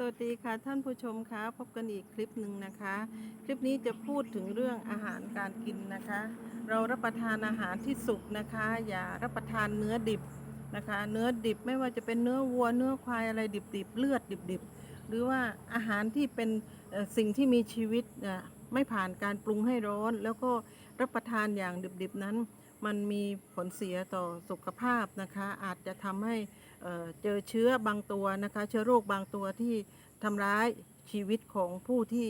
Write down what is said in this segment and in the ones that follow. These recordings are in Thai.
สวัสดีค่ะท่านผู้ชมคะพบกันอีกคลิปหนึ่งนะคะ คลิปนี้จะพูดถึงเรื่องอาหารการกินนะคะ เรารับประทานอาหารที่สุกนะคะ อย่ารับประทานเนื้อดิบนะคะ เนื้อดิบไม่ว่าจะเป็นเนื้อวัวเนื้อควายอะไรดิบๆเลือดดิบๆ หรือว่าอาหารที่เป็นสิ่งที่มีชีวิตน่ะไม่ผ่านการปรุงให้ร้อน แล้วก็รับประทานอย่างดิบๆนั้น มันมีผลเสียต่อสุขภาพนะคะ อาจจะทำให้เอ่อเจอเชื้อบางตัวนะคะ เชื้อโรคบางตัวที่ทำร้ายชีวิตของผู้ที่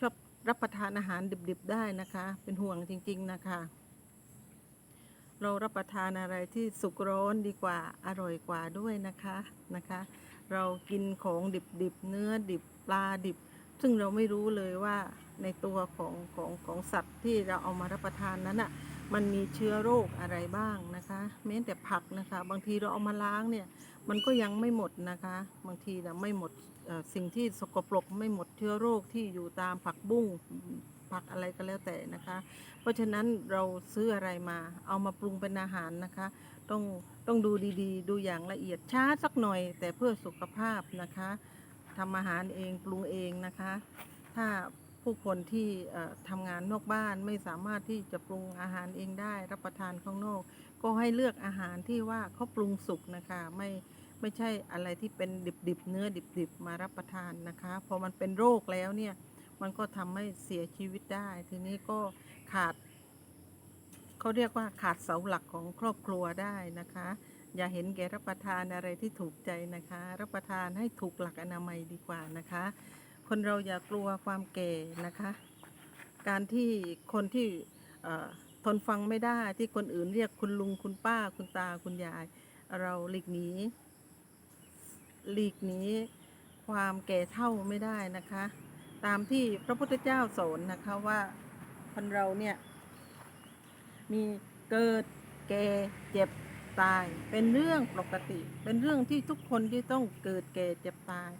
ชอบรับประทานอาหารดิบๆได้นะคะ เป็นห่วงจริง ๆนะคะ เรารับประทานอะไรที่สุกร้อนดีกว่าอร่อยกว่าด้วยนะคะนะคะ เรากินของดิบๆเนื้อดิบปลาดิบ ซึ่งเราไม่รู้เลยว่าในตัวของของของสัตว์ที่เราเอามารับประทานนั้นอะ มันมีเชื้อโรคอะไรบ้างนะคะแม้แต่ผักนะคะ บางทีเราเอามาล้างเนี่ย มันก็ยังไม่หมดนะคะ บางทีนะไม่หมดสิ่งที่สกปรกไม่หมดเชื้อโรคที่อยู่ตามผักบุ้งผักอะไรก็แล้วแต่นะคะ เพราะฉะนั้นเราซื้ออะไรมา เอามาปรุงเป็นอาหารนะคะ ต้องต้องดูดีๆ ดูอย่างละเอียดช้าสักหน่อย แต่เพื่อสุขภาพนะคะทำอาหารเองปรุงเองนะคะ ถ้า ผู้คนที่ทำงานนอกบ้านไม่สามารถที่จะปรุงอาหารเองได้รับประทานข้างนอก ก็ให้เลือกอาหารที่ว่าเขาปรุงสุกนะคะไม่ไม่ใช่อะไรที่เป็นดิบๆเนื้อดิบๆมารับประทานนะคะพอมันเป็นโรคแล้วเนี่ยมันก็ทำให้เสียชีวิตได้ ทีนี้ก็ขาดเขาเรียกว่าขาดเสาหลักของครอบครัวได้นะคะ อย่าเห็นแก่รับประทานอะไรที่ถูกใจนะคะ รับประทานให้ถูกหลักอนามัยดีกว่านะคะ คนเราอย่ากลัวความแก่นะคะ การที่คนที่ทนฟังไม่ได้ที่คนอื่นเรียกคุณลุงคุณป้าคุณตาคุณยาย เราหลีกหนีหลีกหนีความแก่เท่าไม่ได้นะคะ ตามที่พระพุทธเจ้าสอนนะคะว่าคนเราเนี่ยมีเกิดแก่เจ็บตาย เป็นเรื่องปกติ เป็นเรื่องที่ทุกคนที่ต้องเกิดแก่เจ็บตาย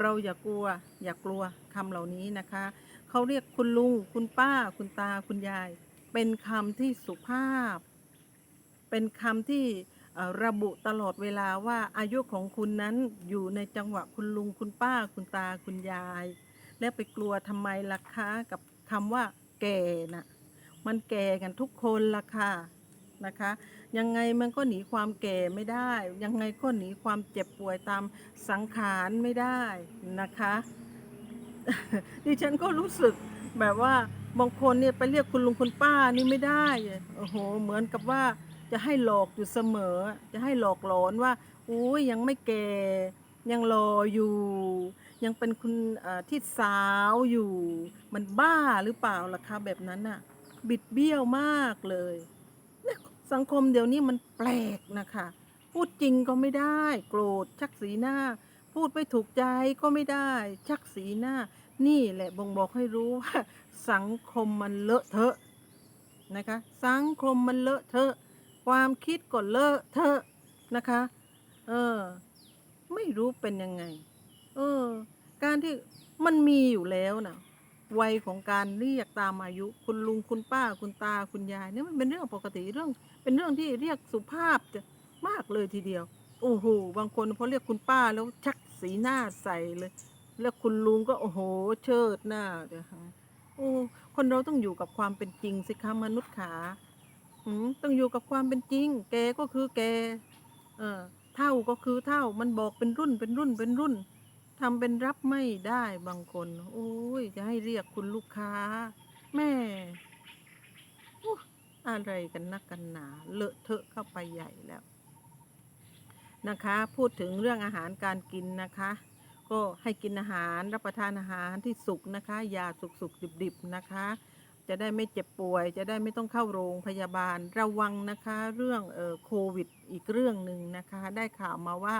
เราอย่ากลัว อย่ากลัวคำเหล่านี้นะคะ เขาเรียกคุณลุง คุณป้า คุณตา คุณยาย เป็นคำที่สุภาพ เป็นคำที่ระบุตลอดเวลาว่าอายุของคุณนั้นอยู่ในจังหวะคุณลุง คุณป้า คุณตา คุณยาย แล้วไปกลัวทำไมล่ะคะกับคำว่าแก่น่ะมันแก่กันทุกคนล่ะค่ะ นะคะ ยังไงมันก็หนีความแก่ไม่ได้ ยังไงก็หนีความเจ็บป่วยตามสังขารไม่ได้นะคะดิฉันก็รู้สึกแบบว่าบางคนเนี่ยไปเรียกคุณลุงคุณป้านี่ไม่ได้โอ้โหเหมือนกับว่าจะให้หลอกอยู่เสมอ จะให้หลอกหลอนว่าอุ้ยยังไม่แก่ยังรออยู่ ยังเป็นคุณที่สาวอยู่ มันบ้าหรือเปล่าล่ะคะแบบนั้นน่ะ บิดเบี้ยวมากเลย สังคมเดี๋ยวนี้มันแปลกนะคะ พูดจริงก็ไม่ได้ โกรธชักสีหน้า พูดไม่ถูกใจก็ไม่ได้ ชักสีหน้า นี่แหละบ่งบอกให้รู้ว่าสังคมมันเลอะเทอะนะคะ สังคมมันเลอะเทอะ ความคิดก็เลอะเทอะนะคะ เออ ไม่รู้เป็นยังไง เออ การที่มันมีอยู่แล้วนะ วัยของการเรียกตามอายุ คุณลุงคุณป้าคุณตาคุณยายเนี่ยมันเป็นเรื่องปกติเรื่อง เป็นเรื่องที่เรียกสุภาพมากเลยทีเดียว โอ้โหบางคนพอเรียกคุณป้าแล้วชักสีหน้าใส่เลย แล้วคุณลุงก็โอ้โหเชิดหน้าเดี๋ยวฮะโอ้คนเราต้องอยู่กับความเป็นจริงสิคะมนุษย์ขาต้องอยู่กับความเป็นจริง แกก็คือแกเออเท่าก็คือเท่ามันบอกเป็นรุ่นเป็นรุ่นเป็นรุ่น ทำเป็นรับไม่ได้บางคน โอ้ย จะให้เรียกคุณลูกค้า แม่ออะไรกันนักกันหนา เลอะเทอะเข้าไปใหญ่แล้ว นะคะ พูดถึงเรื่องอาหารการกินนะคะ ก็ให้กินอาหารรับประทานอาหารที่สุกนะคะ อย่าสุกสุกดิบดิบๆนะคะ จะได้ไม่เจ็บป่วย จะได้ไม่ต้องเข้าโรงพยาบาล ระวังนะคะ เรื่องเอ่อโควิดอีกเรื่องหนึ่งนะคะ ได้ข่าวมาว่า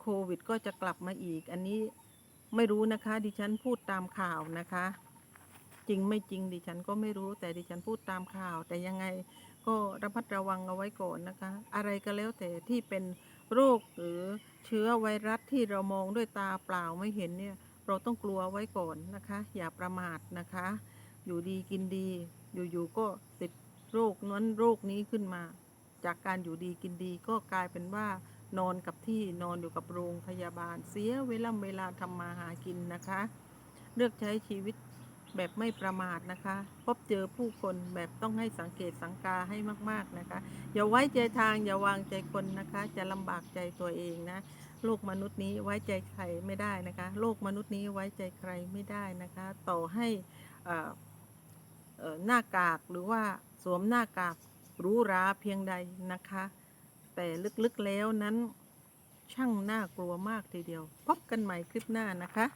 โควิดก็จะกลับมาอีก อันนี้ ไม่รู้นะคะ ดิฉันพูดตามข่าวนะคะ จริงไม่จริงดิฉันก็ไม่รู้แต่ดิฉันพูดตามข่าว แต่ยังไงก็ระมัดระวังเอาไว้ก่อนนะคะ อะไรก็แล้วแต่ที่เป็นโรคหรือเชื้อไวรัสที่เรามองด้วยตาเปล่าไม่เห็นเนี่ย เราต้องกลัวไว้ก่อนนะคะ อย่าประมาทนะคะ อยู่ดีกินดี อยู่ๆก็ติดโรคนั้นโรคนี้ขึ้นมา จากการอยู่ดีกินดีก็กลายเป็นว่า นอนกับที่นอนอยู่กับโรงพยาบาล เสียเวลาเวลาทำมาหากินนะคะ เลือกใช้ชีวิตแบบไม่ประมาทนะคะ พบเจอผู้คนแบบต้องให้สังเกตสังกาให้มาก ๆนะคะ อย่าไว้ใจทางอย่าวางใจคนนะคะ จะลำบากใจตัวเองนะโลกมนุษย์นี้ไว้ใจใครไม่ได้นะคะ โลกมนุษย์นี้ไว้ใจใครไม่ได้นะคะ ต่อให้อ่อเอ่อหน้ากากหรือว่าสวมหน้ากากรูหราเพียงใดนะคะ แต่ลึกๆแล้วนั้น ช่างน่ากลัวมากทีเดียว พบกันใหม่คลิปหน้านะคะ